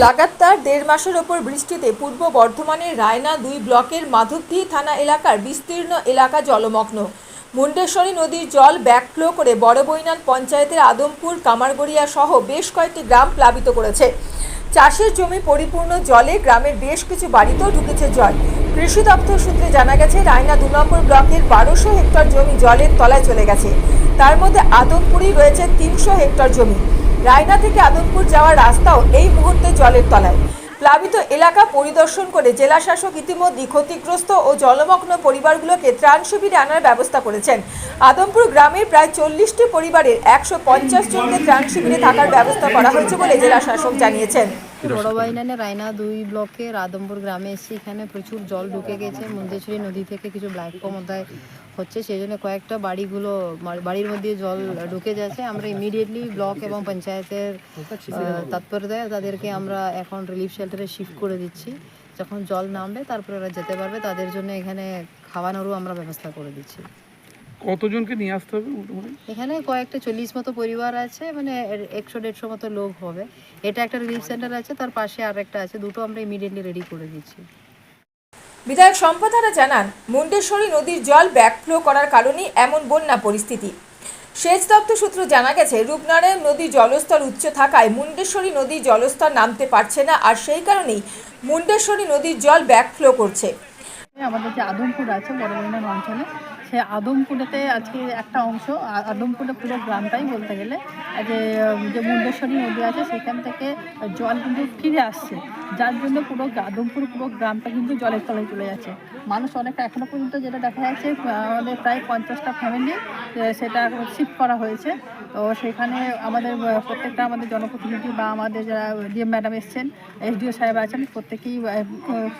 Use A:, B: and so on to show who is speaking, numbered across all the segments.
A: লাগাতার দেড় মাসের ওপর বৃষ্টিতে পূর্ব বর্ধমানের রায়না দুই ব্লকের মাধবদী থানা এলাকার বিস্তীর্ণ এলাকা জলমগ্ন। মুন্ডেশ্বরী নদীর জল ব্যাকফ্লো করে বড়বৈনান পঞ্চায়েতের আদমপুর, কামারগড়িয়া সহ বেশ কয়েকটি গ্রাম প্লাবিত করেছে। চাষের জমি পরিপূর্ণ জলে গ্রামের বেশ কিছু বাড়িতেও ঢুকেছে জল। কৃষি দপ্তর সূত্রে জানা গেছে, রায়না দু নম্বর ব্লকের বারোশো হেক্টর জমি জলের তলায় চলে গেছে। তার মধ্যে আদমপুরেই রয়েছে তিনশো হেক্টর জমি। রায়না থেকে আদমপুর যাওয়ার রাস্তাও এই মুহূর্তে জলের তলায়। প্লাবিত এলাকা পরিদর্শন করে জেলা শাসক ইতিমধ্যে ক্ষতিগ্রস্ত ও জলমগ্ন পরিবারগুলোকে ত্রাণ শিবিরে আনার ব্যবস্থা করেছেন। আদমপুর গ্রামের প্রায় চল্লিশটি পরিবারের একশো পঞ্চাশ জনকে ত্রাণ শিবিরে থাকার ব্যবস্থা করা হয়েছে বলে জেলা শাসক জানিয়েছেন।
B: বড় বাইনানে রায়না দুই ব্লকের আদমপুর গ্রামে এসেছি এখানে প্রচুর জল ঢুকে গেছে। মুন্দেশ্বরী নদী থেকে কিছু ব্ল্যাক মধ্যে হচ্ছে সেই জন্য কয়েকটা বাড়িগুলো বাড়ির মধ্যে জল ঢুকে যাচ্ছে। আমরা ইমিডিয়েটলি ব্লক এবং পঞ্চায়েতের তৎপরতায় তাদেরকে আমরা এখন রিলিফ শেল্টারে শিফট করে দিচ্ছি। যখন জল নামবে তারপরে ওরা যেতে পারবে। তাদের জন্য এখানে খাওয়ানোরও আমরা ব্যবস্থা করে দিচ্ছি।
C: কতজনকে নিয়ে আসতে হবে মোটামুটি?
B: এখানে কয়েকটা চল্লিশ মতো পরিবার আছে মানে একশো দেড়শো মতো লোক হবে। এটা একটা রিলিফ সেন্টার আছে তার পাশে আর একটা আছে দুটো আমরা ইমিডিয়েটলি রেডি করে দিচ্ছি।
A: বিধায়ক সম্পাদারা জানান মুন্ডেশ্বরী নদীর জল ব্যাকফ্লো করার কারণেই এমন বন্যা পরিস্থিতি। সেচ দপ্তর সূত্র জানা গেছে রূপনারায়ণ নদীর জলস্তর উচ্চ থাকায় মুন্ডেশ্বরী নদীর জলস্তর নামতে পারছে না আর সেই কারণেই মুন্ডেশ্বরী নদীর জল ব্যাকফ্লো করছে।
D: আমাদের যে আদমপুর আছে বড়বইনান অঞ্চলে সেই আদমপুরেতে আজকে একটা অংশ আদমপুরে পুরো গ্রামটাই বলতে গেলে। যে যে মুন্ডেশ্বরী নদী আছে, সেখান থেকে জল কিন্তু ফিরে আসছে। যার জন্য পুরো আদমপুর পুরো গ্রামটা কিন্তু জলের তলায় চলে যাচ্ছে। মানুষ অনেকটা এখনও পর্যন্ত যেটা দেখা যাচ্ছে আমাদের প্রায় পঞ্চাশটা ফ্যামিলি সেটা শিফট করা হয়েছে। তো সেখানে আমাদের প্রত্যেকটা আমাদের জনপ্রতিনিধি বা আমাদের যারা ডিএম ম্যাডাম এসছেন, এসডিও সাহেব আছেন, প্রত্যেকেই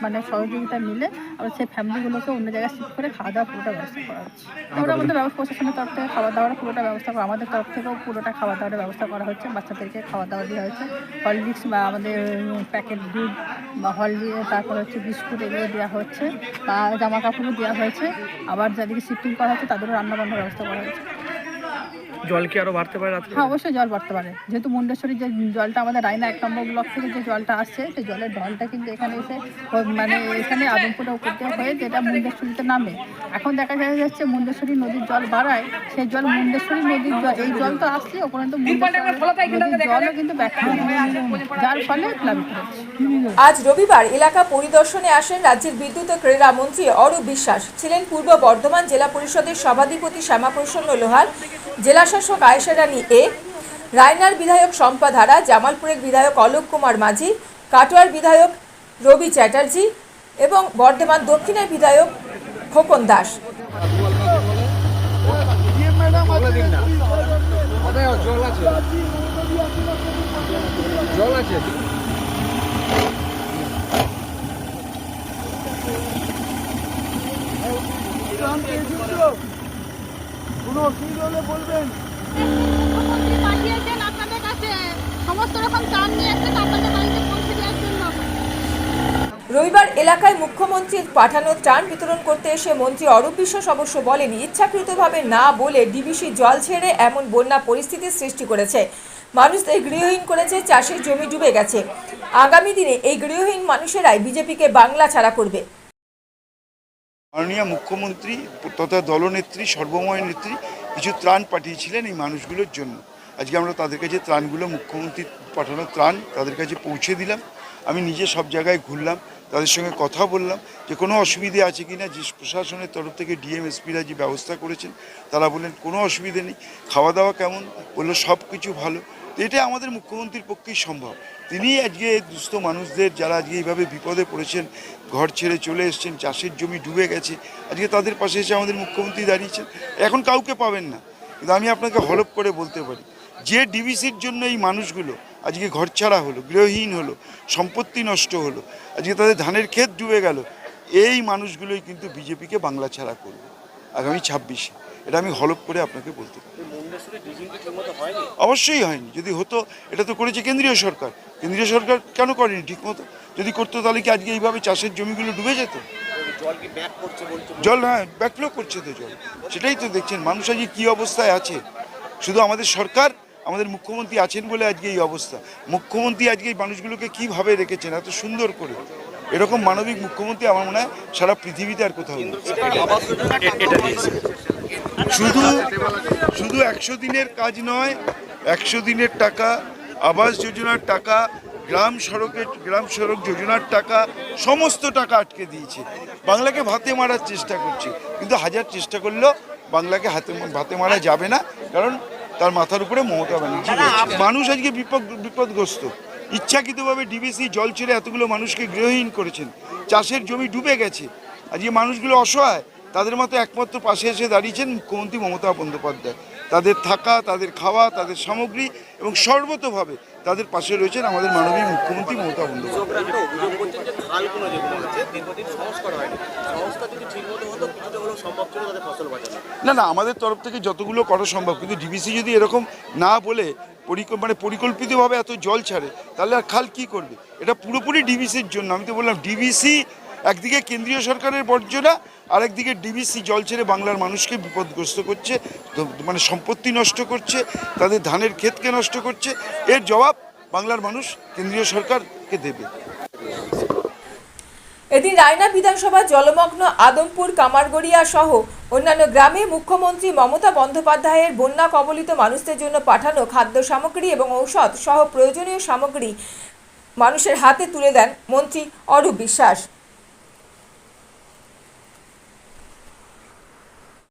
D: মানে সহযোগিতা মিলে আমরা সেই ফ্যামিলিগুলোকে অন্য জায়গায় শিফট করে খাওয়া দাওয়া পুরোটা ব্যবস্থা করা হচ্ছে তারপরে আমাদের ব্যবস্থা প্রশাসনের তরফ থেকে খাওয়া দাওয়ার পুরোটা ব্যবস্থা করা, আমাদের তরফ থেকেও পুরোটা খাওয়া দাওয়ার ব্যবস্থা করা হচ্ছে বাচ্চাদেরকে খাওয়া দাওয়া দেওয়া হয়েছে হরলিক্স বা আমাদের প্যাকেট দুধ বা হরলিক্স তারপর হচ্ছে বিস্কুট এগুলো দেওয়া হচ্ছে, বা জামা কাপড়ও দেওয়া হয়েছে। আবার যাদেরকে শিফটিং করা হচ্ছে, তাদেরও রান্নাবান্নার ব্যবস্থা করা হয়েছে।
C: জল কি আরও বাড়তে পারে
D: হ্যাঁ অবশ্যই জল বাড়তে পারে। যেহেতু মুন্ডেশ্বরী যে জলটা আমাদের রায়না এক নম্বর ব্লক থেকে যে জলটা আসছে সেই জলের ঢলটা কিন্তু এখানে এসে মানে এখানে আদমপুরে উপর হয়ে যেটা মুন্ডেশ্বরীতে নামে। এখন দেখা যায় যাচ্ছে মুন্ডেশ্বরী নদীর জল বাড়ায় সেই জল মুন্ডেশ্বরী নদীর জল এই জল তো আসছে ওখানে তো জলও কিন্তু যার ফলে প্লাবিত
A: আজ রবিবার এলাকা পরিদর্শনে আসেন রাজ্যের বিদ্যুৎ ও ক্রীড়া মন্ত্রী অরূপ বিশ্বাস। ছিলেন পূর্ব বর্ধমান জেলা পরিষদের সভাধিপতি শ্যামাপ্রসন্ন লোহার। জেলা শাসক আয়েশা রানী এ, রায়নার বিধায়ক শম্পা ধারা, জামালপুরের বিধায়ক অলোক কুমার মাঝি, কাটোয়ার বিধায়ক রবি চ্যাটার্জি এবং বর্ধমান দক্ষিণের বিধায়ক খোকন দাস
E: জল আছে
F: ত্রাণ পেয়েছেন তো কোনো অসুবিধা হলে বলবেন।
G: পাঠিয়েছেন আপনাদের কাছে। সমস্ত রকম ত্রাণ নিয়ে এসেছেন আপনাদের বাড়িতে পৌঁছে দেওয়ার জন্য।
A: রবিবার এলাকায় মুখ্যমন্ত্রীর পাঠানো ত্রাণ বিতরণ করতে এসে মন্ত্রী অরূপ বিশ্বাস অবশ্য বলেন ইচ্ছাকৃতভাবে না বলে ডিবিসি জল ছেড়ে এমন বন্যা পরিস্থিতির সৃষ্টি করেছে। মানুষদের গৃহহীন করেছে চাষের জমি ডুবে গেছে। আগামী দিনে এই গৃহহীন মানুষেরাই বিজেপিকে বাংলা ছাড়া করবে।
H: মাননীয় মুখ্যমন্ত্রী তথা দলনেত্রী, সর্বময় নেত্রী কিছু ত্রাণ পাঠিয়েছিলেন এই মানুষগুলোর জন্য। আজকে আমরা তাদের কাছে ত্রাণগুলো, মুখ্যমন্ত্রী পাঠানো ত্রাণ তাদের কাছে পৌঁছে দিলাম। আমি নিজে সব জায়গায় ঘুরলাম, তাদের সঙ্গে কথা বললাম যে কোনো অসুবিধে আছে কি না যে প্রশাসনের তরফ থেকে ডিএমএসপিরা যে ব্যবস্থা করেছেন, তারা বললেন কোনো অসুবিধে নেই, খাওয়া দাওয়া কেমন? বলল সব কিছু ভালো। এটা আমাদের মুখ্যমন্ত্রীর পক্ষেই সম্ভব। তিনি আজকে দুস্থ মানুষদের, যারা আজকে এইভাবে বিপদে পড়েছেন, ঘর ছেড়ে চলে এসেছেন, চাষের জমি ডুবে গেছে, আজকে তাদের পাশে এসে আমাদের মুখ্যমন্ত্রী দাঁড়িয়েছেন। এখন কাউকে পাবেন না। কিন্তু আমি আপনাকে হলপ করে বলতে পারি, যে ডিবিসির জন্য এই মানুষগুলো আজকে ঘর ছাড়া হলো, গৃহহীন হলো, সম্পত্তি নষ্ট হলো, আজকে তাদের ধানের ক্ষেত ডুবে গেল, এই মানুষগুলোই কিন্তু বিজেপিকে বাংলা ছাড়া করবে। আগামী ছাব্বিশে। এটা আমি হলপ করে আপনাকে বলতে পারি। অবশ্যই হয়নি। যদি হতো এটা তো করেছে কেন্দ্রীয় সরকার। কেন্দ্রীয় সরকার কেন করেনি ঠিক মতো যদি করতো তাহলে কি আজকে এইভাবে চাষের জমিগুলো ডুবে যেত? জল হ্যাঁ ব্যাকফ্লো করছে তো জল। সেটাই তো দেখছেন। মানুষ আজকে কী অবস্থায় আছে? শুধু আমাদের সরকার আমাদের মুখ্যমন্ত্রী আছেন বলে আজকে এই অবস্থা। মুখ্যমন্ত্রী আজকে এই মানুষগুলোকে কীভাবে রেখেছেন এত সুন্দর করে? এরকম মানবিক মুখ্যমন্ত্রী আমার মনে হয় সারা পৃথিবীতে আর কোথাও নেই। শুধু শুধু একশো দিনের কাজ নয়, একশো দিনের টাকা, আবাস যোজনার টাকা, গ্রাম সড়কের, গ্রাম সড়ক যোজনার টাকা, সমস্ত টাকা আটকে দিয়েছে। বাংলাকে ভাতে মারার চেষ্টা করছে। কিন্তু হাজার চেষ্টা করলেও বাংলাকে হাতে ভাতে মারা যাবে না, কারণ তার মাথার উপরে মমতা ব্যানার্জি। মানুষ আজকে বিপদ, বিপদগ্রস্ত। ইচ্ছাকৃতভাবে ডিবিসি জল ছেড়ে এতগুলো মানুষকে গৃহহীন করেছেন। চাষের জমি ডুবে গেছে। আজকে মানুষগুলো অসহায়। তাদের মতো একমাত্র পাশে এসে দাঁড়িয়েছেন মুখ্যমন্ত্রী মমতা বন্দ্যোপাধ্যায়। তাদের থাকা তাদের খাওয়া তাদের সামগ্রী এবং সর্বতভাবে তাদের পাশে রয়েছেন আমাদের মাননীয় মুখ্যমন্ত্রী মমতা বন্দ্যোপাধ্যায়। না না আমাদের তরফ থেকে যতগুলো করা সম্ভব কিন্তু ডিবিসি যদি এরকম না বলে মানে পরিকল্পিতভাবে এত জল ছাড়ে তাহলে আর খাল কি করবে? এটা পুরোপুরি ডিবিসির জন্য। আমি তো বললাম ডিবিসি একদিকে কেন্দ্রীয় সরকারের বর্জনা, আরেকদিকে ডিবিসি জল ছেড়ে বাংলার মানুষকে বিপদগ্রস্ত করছে মানে সম্পত্তি নষ্ট করছে, তাদের ধানের ক্ষেতকে নষ্ট করছে। এর জবাব বাংলার মানুষ কেন্দ্রীয় সরকারকে দেবে।
A: এদিন রায়না বিধানসভা জলমগ্ন আদমপুর, কামারগড়িয়া সহ অন্যান্য গ্রামে মুখ্যমন্ত্রী মমতা বন্দ্যোপাধ্যায়ের বন্যা কবলিত মানুষদের জন্য পাঠানো খাদ্য সামগ্রী এবং ঔষধ সহ প্রয়োজনীয় সামগ্রী মানুষের হাতে তুলে দেন মন্ত্রী অরূপ বিশ্বাস।